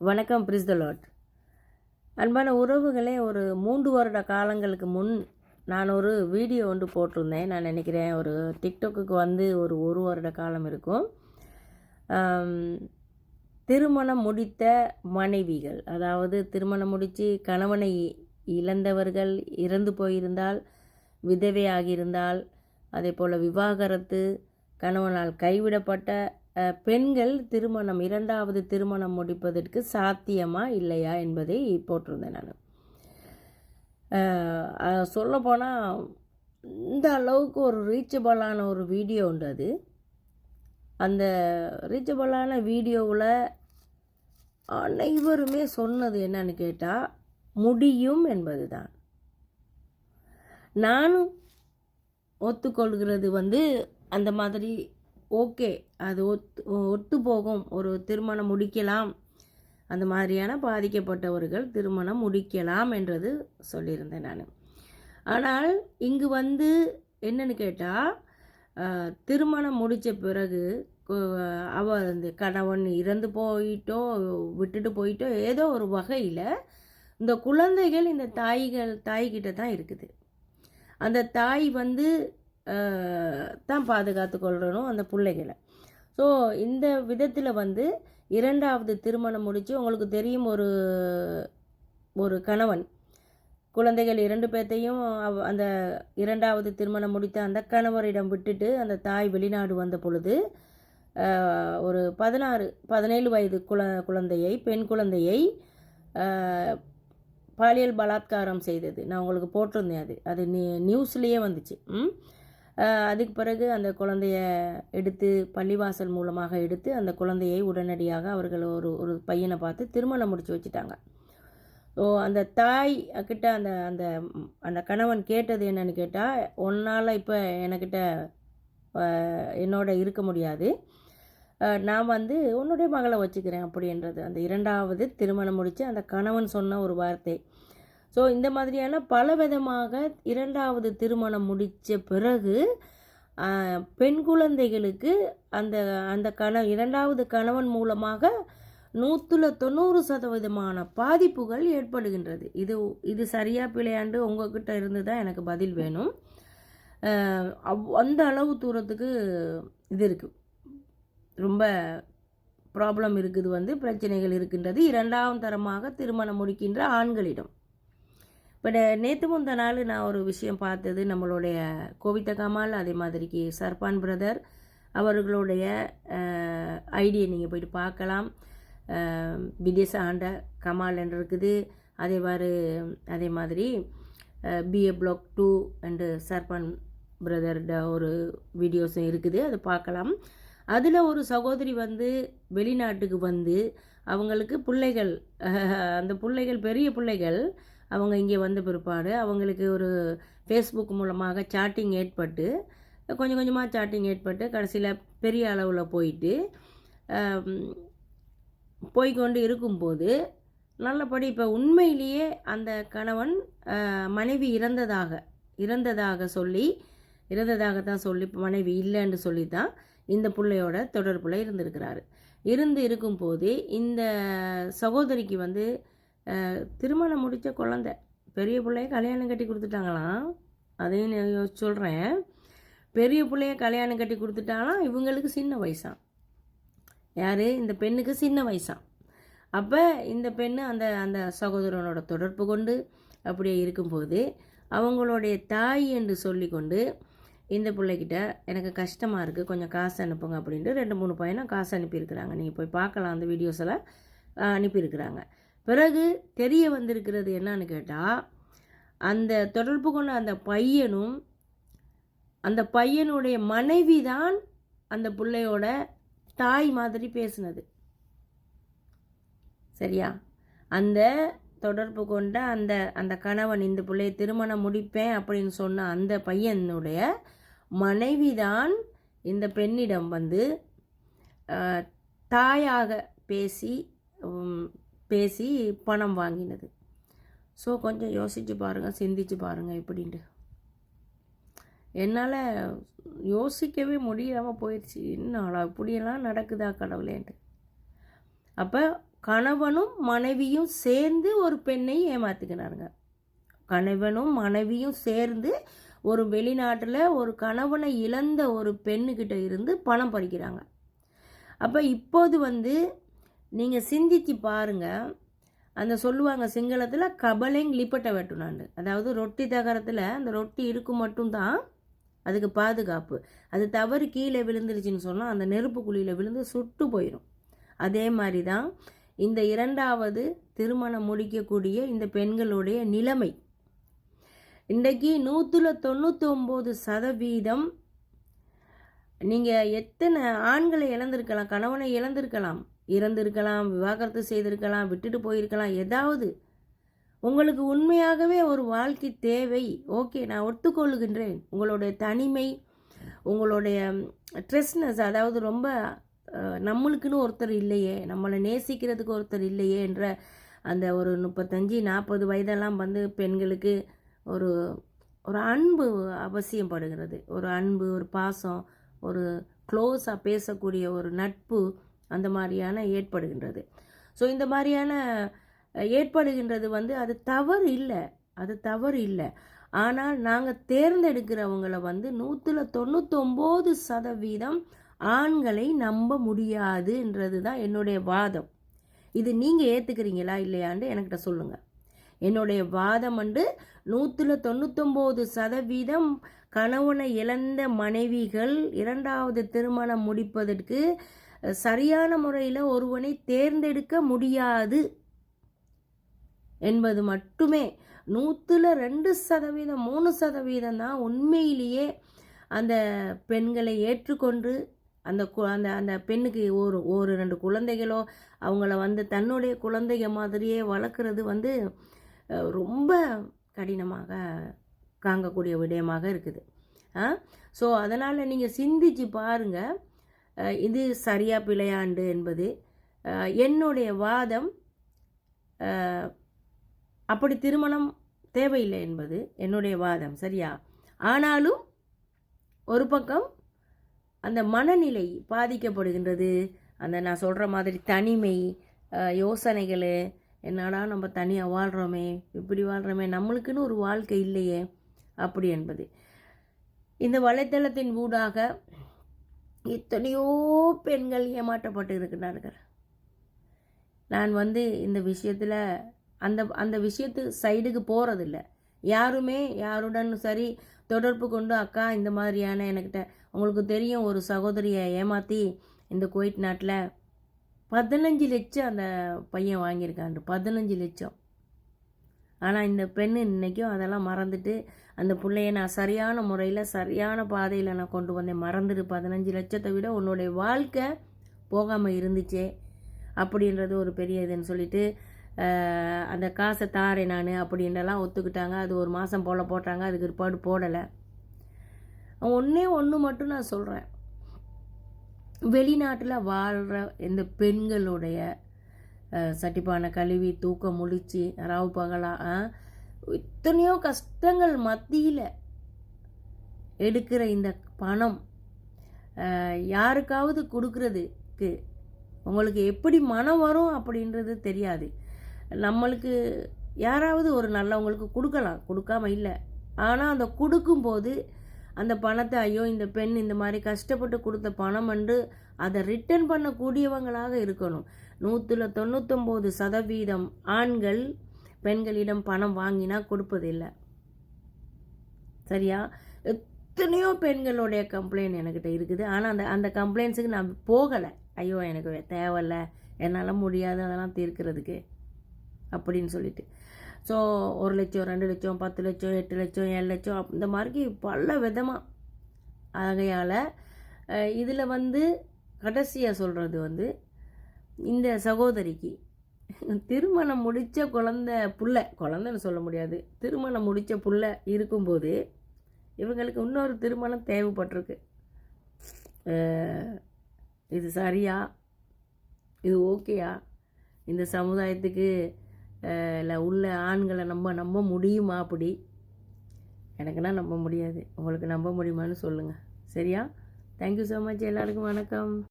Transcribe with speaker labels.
Speaker 1: வணக்கம் பிரிஸ்தலாட் அன்பான உறவுகளே ஒரு மூன்று வருட காலங்களுக்கு முன் நான் ஒரு வீடியோ ஒன்று போட்டிருந்தேன். நான் நினைக்கிறேன் ஒரு டிக்டாக்குக்கு வந்து ஒரு ஒரு வருட காலம் இருக்கும். திருமணம் முடித்த மனைவிகள் அதாவது திருமணம் முடித்து கணவனை இழந்தவர்கள் இறந்து போயிருந்தால் விதவையாகியிருந்தால் அதே போல் விவாகரத்து கணவனால் கைவிடப்பட்ட பெண்கள் திருமணம் இரண்டாவது திருமணம் முடிப்பதற்கு சாத்தியமா இல்லையா என்பதை போட்டிருந்தேன் நான். சொல்லப்போனால் இந்த அளவுக்கு ஒரு ரீச்சபிளான ஒரு வீடியோ உண்டு அது. அந்த ரீச்சபிளான வீடியோவில் அனைவருமே சொன்னது என்னன்னு கேட்டால் முடியும் என்பது தான் நானும் ஒத்துக்கொள்கிறது வந்து அந்த மாதிரி ஓகே அது ஒத்து ஒத்து போகும். ஒரு திருமணம் முடிக்கலாம். அந்த மாதிரியான பாதிக்கப்பட்டவர்கள் திருமணம் முடிக்கலாம் என்றது சொல்லியிருந்தேன் நான். ஆனால் இங்கு வந்து என்னன்னு கேட்டால் திருமணம் முடித்த பிறகு அவ அந்த கணவன் இறந்து போயிட்டோ விட்டுட்டு போயிட்டோ ஏதோ ஒரு வகையில் இந்த குழந்தைகள் இந்த தாய்கள் தாய்கிட்ட தான் இருக்குது. அந்த தாய் வந்து தான் பாதுகாத்து கொள்ளணும் அந்த பிள்ளைகளை. ஸோ இந்த விதத்தில் வந்து இரண்டாவது திருமணம் முடித்து உங்களுக்கு தெரியும் ஒரு ஒரு கணவன். குழந்தைகள் இரண்டு பேர்த்தையும் அவ- அந்த இரண்டாவது திருமணம் முடித்த அந்த கணவரிடம் விட்டுட்டு அந்த தாய் வெளிநாடு வந்த பொழுது ஒரு பதினாறு பதினேழு வயது குழ குழந்தையை பெண் குழந்தையை பாலியல் பலாத்காரம் செய்தது. நான் உங்களுக்கு போட்டிருந்தேன் அது. அது நியூஸ்லேயே வந்துச்சு. ம்? அதுக்கு பிறகு அந்த குழந்தைய எடுத்து பள்ளிவாசல் மூலமாக எடுத்து அந்த குழந்தையை உடனடியாக அவர்கள் ஒரு ஒரு பையனை பார்த்து திருமணம் முடித்து வச்சுட்டாங்க. ஸோ அந்த தாய் கிட்ட அந்த அந்த அந்த கணவன் கேட்டது என்னன்னு கேட்டால் உன்னால் இப்போ என்கிட்ட என்னோட இருக்க முடியாது. நான் வந்து உன்னுடைய மகளை வச்சுக்கிறேன் அப்படின்றது. அந்த இரண்டாவது திருமணம் முடித்து அந்த கணவன் சொன்ன ஒரு வார்த்தை. ஸோ இந்த மாதிரியான பல விதமாக இரண்டாவது திருமணம் முடித்த பிறகு பெண் குழந்தைகளுக்கு அந்த அந்த கண இரண்டாவது கணவன் மூலமாக நூற்றுல தொண்ணூறு சதவீதமான பாதிப்புகள் ஏற்படுகின்றது. இது இது சரியா பிழையாண்டு உங்ககிட்ட இருந்து தான் எனக்கு பதில் வேணும். அவ்- அந்த அளவு தூரத்துக்கு இது இருக்குது ரொம்ப ப்ராப்ளம் இருக்குது வந்து பிரச்சனைகள் இருக்கின்றது. இரண்டாம் தரமாக திருமணம் முடிக்கின்ற ஆண்களிடம். இப்போ நேற்று முந்த நாள் நான் ஒரு விஷயம் பார்த்தது நம்மளுடைய கோவித்த கமால் அதே மாதிரிக்கு சர்பான் பிரதர் அவர்களுடைய ஐடியை நீங்கள் போயிட்டு பார்க்கலாம். விதேச ஆண்ட கமால் என்று இருக்குது. அதே மாதிரி அதே மாதிரி பிஏ பிளாக் டூ அண்டு சர்பான் பிரதர்ட ஒரு வீடியோஸும் இருக்குது. அது பார்க்கலாம். அதில் ஒரு சகோதரி வந்து வெளிநாட்டுக்கு வந்து அவங்களுக்கு பிள்ளைகள் அந்த பிள்ளைகள் பெரிய பிள்ளைகள் அவங்க இங்கே வந்த பிற்பாடு அவங்களுக்கு ஒரு ஃபேஸ்புக் மூலமாக சாட்டிங் ஏற்பட்டு கொஞ்சம் கொஞ்சமாக சாட்டிங் ஏற்பட்டு கடைசியில் பெரிய அளவில் போயிட்டு போய்கொண்டு இருக்கும்போது நல்லபடி இப்போ உண்மையிலேயே அந்த கணவன் மனைவி இறந்ததாக இறந்ததாக சொல்லி இறந்ததாக தான் சொல்லி மனைவி இல்லைன்னு சொல்லி தான் இந்த பிள்ளையோட தொடர்புல இருந்திருக்கிறாரு. இருந்து இருக்கும்போது இந்த சகோதரிக்கு வந்து திருமணம் முடித்த குழந்தை. பெரிய பிள்ளைய கல்யாணம் கட்டி கொடுத்துட்டாங்களாம். அதையும் நான் சொல்கிறேன் பெரிய பிள்ளைய கல்யாணம் கட்டி கொடுத்துட்டாலாம் இவங்களுக்கு சின்ன வயசாம். யார்? இந்த பெண்ணுக்கு சின்ன வயசாம். அப்போ இந்த பெண்ணு அந்த அந்த சகோதரனோட தொடர்பு கொண்டு அப்படியே இருக்கும்போது அவங்களுடைய தாய் என்று சொல்லிக்கொண்டு இந்த பிள்ளைக்கிட்ட எனக்கு கஷ்டமாக இருக்குது கொஞ்சம் காசு அனுப்புங்க அப்படின்ட்டு ரெண்டு மூணு பையனும் காசு அனுப்பியிருக்கிறாங்க. நீங்கள் போய் பார்க்கலாம் அந்த வீடியோஸ் எல்லாம் அனுப்பியிருக்கிறாங்க. பிறகு தெரிய வந்திருக்கிறது என்னன்னு கேட்டால் அந்த தொடர்பு கொண்ட அந்த பையனும் அந்த பையனுடைய மனைவி தான் அந்த பிள்ளையோட தாய் மாதிரி பேசினது. சரியா? அந்த தொடர்பு கொண்ட அந்த அந்த கணவன் இந்த பிள்ளையை திருமணம் முடிப்பேன் அப்படின்னு சொன்ன அந்த பையனுடைய மனைவி தான் இந்த பெண்ணிடம் வந்து தாயாக பேசி பேசி பணம் வாங்கினது. ஸோ கொஞ்சம் யோசிச்சு பாருங்கள் சிந்திச்சு பாருங்கள் எப்படின்ட்டு என்னால் யோசிக்கவே முடியாமல் போயிடுச்சு என்னடா இப்படியெல்லாம் நடக்குதா கடவுளேன்ட்டு. அப்போ கணவனும் மனைவியும் சேர்ந்து ஒரு பெண்ணை ஏமாத்துக்கிறாருங்க கணவனும் மனைவியும் சேர்ந்து ஒரு வெளிநாட்டில் ஒரு கணவனை இழந்த ஒரு பெண்ணுக்கிட்ட இருந்து பணம் பறிக்கிறாங்க. அப்போ இப்போது வந்து நீங்கள் சிந்தித்து பாருங்கள் அந்த சொல்லுவாங்க சிங்களத்தில் கபலைங் லிப்பட்ட வெட்டுனாண்டு. அதாவது ரொட்டி தகரத்தில் அந்த ரொட்டி இருக்கும் மட்டும்தான் அதுக்கு பாதுகாப்பு. அது தவறு கீழே விழுந்துருச்சுன்னு சொன்னால் அந்த நெருப்பு குழியில் விழுந்து சுட்டு போயிடும் அதே மாதிரி தான் இந்த இரண்டாவது திருமணம் முடிக்கக்கூடிய இந்த பெண்களுடைய நிலைமை. இன்றைக்கு நூற்றில் தொண்ணூற்றி சதவீதம் நீங்கள் எத்தனை ஆண்களை இழந்திருக்கலாம் கணவனை இழந்திருக்கலாம். இறந்திருக்கலாம் விவாகரத்து செய்திருக்கலாம் விட்டுட்டு போயிருக்கலாம் ஏதாவது. உங்களுக்கு உண்மையாகவே ஒரு வாழ்க்கை தேவை. ஓகே நான் ஒத்துக்கொள்ளுகின்றேன். உங்களுடைய தனிமை உங்களுடைய ட்ரெஸ்னஸ் அதாவது ரொம்ப நம்மளுக்குன்னு ஒருத்தர் இல்லையே நம்மளை நேசிக்கிறதுக்கு ஒருத்தர் இல்லையே என்ற அந்த ஒரு முப்பத்தஞ்சு நாற்பது வயதெல்லாம் வந்து பெண்களுக்கு ஒரு ஒரு அன்பு அவசியப்படுகிறது. ஒரு அன்பு ஒரு பாசம் ஒரு க்ளோஸாக பேசக்கூடிய ஒரு நட்பு அந்த மாதிரியான ஏற்படுகின்றது. ஸோ இந்த மாதிரியான ஏற்படுகின்றது வந்து அது தவறு இல்லை. அது தவறு இல்லை. ஆனால் நாங்கள் தேர்ந்தெடுக்கிறவங்கள வந்து நூற்றில் தொண்ணூத்தொம்பது சதவீதம் ஆண்களை நம்ப முடியாதுன்றது தான் என்னுடைய வாதம். இது நீங்கள் ஏற்றுக்கிறீங்களா இல்லையான்னு என்கிட்ட சொல்லுங்கள் என்னுடைய வாதம் வந்து நூற்றில் தொண்ணூத்தொம்பது சதவீதம் கணவனை இழந்த மனைவிகள் இரண்டாவது திருமணம் முடிப்பதற்கு சரியான முறையில் ஒருவனை தேர்ந்தெடுக்க முடியாது என்பது மட்டுமே. நூற்றில் ரெண்டு சதவீதம் மூணு சதவீதம் தான் உண்மையிலேயே அந்த பெண்களை ஏற்றுக்கொண்டு அந்த கு அந்த அந்த பெண்ணுக்கு ஒரு ஒரு ரெண்டு குழந்தைகளோ அவங்கள வந்து தன்னுடைய குழந்தைங்க மாதிரியே வளர்க்குறது வந்து ரொம்ப கடினமாக காங்கக்கூடிய விடயமாக இருக்குது. ஸோ அதனால் நீங்கள் சிந்திச்சு பாருங்கள் இது சரியா பிழையாண்டு என்பது என்னுடைய வாதம் அப்படி திருமணம் தேவையில்லை என்பது என்னுடைய வாதம் சரியா? ஆனாலும் ஒரு பக்கம் அந்த மனநிலை பாதிக்கப்படுகின்றது. அந்த நான் சொல்கிற மாதிரி தனிமை யோசனைகள் என்னடா நம்ம தனியாக வாழ்கிறோமே இப்படி வாழ்கிறோமே நம்மளுக்குன்னு ஒரு வாழ்க்கை இல்லையே அப்படி என்பது. இந்த வலைத்தளத்தின் ஊடாக எத்தனையோ பெண்கள் ஏமாற்றப்பட்டு இருக்கிறார்கள். நான் வந்து இந்த விஷயத்தில் அந்த அந்த விஷயத்து சைடுக்கு போகிறதில்ல யாருமே யாருடன் சரி தொடர்பு கொண்டு அக்கா இந்த மாதிரியான எனக்கிட்ட உங்களுக்கு தெரியும் ஒரு சகோதரியை ஏமாற்றி இந்த குவைட் நாட்டில் பதினஞ்சு லட்சம் அந்த பையன் வாங்கியிருக்காண்டு பதினஞ்சு லட்சம். ஆனால் இந்த பெண் இன்றைக்கும் அதெல்லாம் மறந்துட்டு அந்த பிள்ளைய நான் சரியான முறையில் சரியான பாதையில் நான் கொண்டு வந்தேன். மறந்துடு பதினஞ்சு லட்சத்தை விட உன்னுடைய வாழ்க்கை போகாமல் இருந்துச்சே அப்படின்றது ஒரு பெரிய இதுன்னு சொல்லிட்டு அந்த காசை தாரேன் நான் அப்படின்றலாம் ஒத்துக்கிட்டாங்க. அது ஒரு மாதம் போல் போட்டாங்க அதுக்கு பிற்பாடு போடலை. ஒன்றே ஒன்று மட்டும் நான் சொல்கிறேன் வெளிநாட்டில் வாழ்கிற இந்த பெண்களுடைய சட்டிப்பானை கழுவி தூக்கம் முடிச்சு ராவு பகலாக எத்தனையோ கஷ்டங்கள் மத்தியில் எடுக்கிற இந்த பணம் யாருக்காவது கொடுக்கறதுக்கு உங்களுக்கு எப்படி மனம் வரும் அப்படின்றது தெரியாது. நம்மளுக்கு யாராவது ஒரு நல்லவங்களுக்கு கொடுக்கலாம் கொடுக்காம இல்லை. ஆனால் அந்த கொடுக்கும்போது அந்த பணத்தை ஐயோ இந்த பெண் இந்த மாதிரி கஷ்டப்பட்டு கொடுத்த பணம் வந்து அதை ரிட்டர்ன் பண்ணக்கூடியவங்களாக இருக்கணும். நூற்றில் தொண்ணூத்தொம்பது சதவீதம் ஆண்கள் பெண்களிடம் பணம் வாங்கினா கொடுப்பதில்லை. சரியா? எத்தனையோ பெண்களுடைய கம்ப்ளைண்ட் என்கிட்ட இருக்குது. ஆனால் அந்த அந்த கம்ப்ளைண்ட்ஸுக்கு நான் போகலை. ஐயோ எனக்கு தேவையில்ல. என்னால் முடியாது அதெல்லாம் தீர்க்கிறதுக்கு. அப்படின்னு சொல்லிட்டு. ஸோ ஒரு லட்சம் ரெண்டு லட்சம் பத்து லட்சம் எட்டு லட்சம் ஏழு லட்சம் இந்த மாதிரி பல விதமாக ஆகையால் இதில் வந்து கடைசியாக சொல்கிறது வந்து இந்த சகோதரிக்கு திருமணம் முடித்த குழந்த புள்ள குழந்தைன்னு சொல்ல முடியாது திருமணம் முடித்த புள்ள இருக்கும்போது இவங்களுக்கு இன்னொரு திருமணம் தேவைப்பட்டிருக்கு. இது சரியா? இது ஓகேயா? இந்த சமுதாயத்துக்கு உள்ள ஆண்களை நம்ம நம்ப முடியுமா அப்படி? எனக்குன்னா நம்ப முடியாது. உங்களுக்கு நம்ப முடியுமான்னு சொல்லுங்கள் சரியா? தேங்க்யூ ஸோ மச் எல்லாருக்கும் வணக்கம்.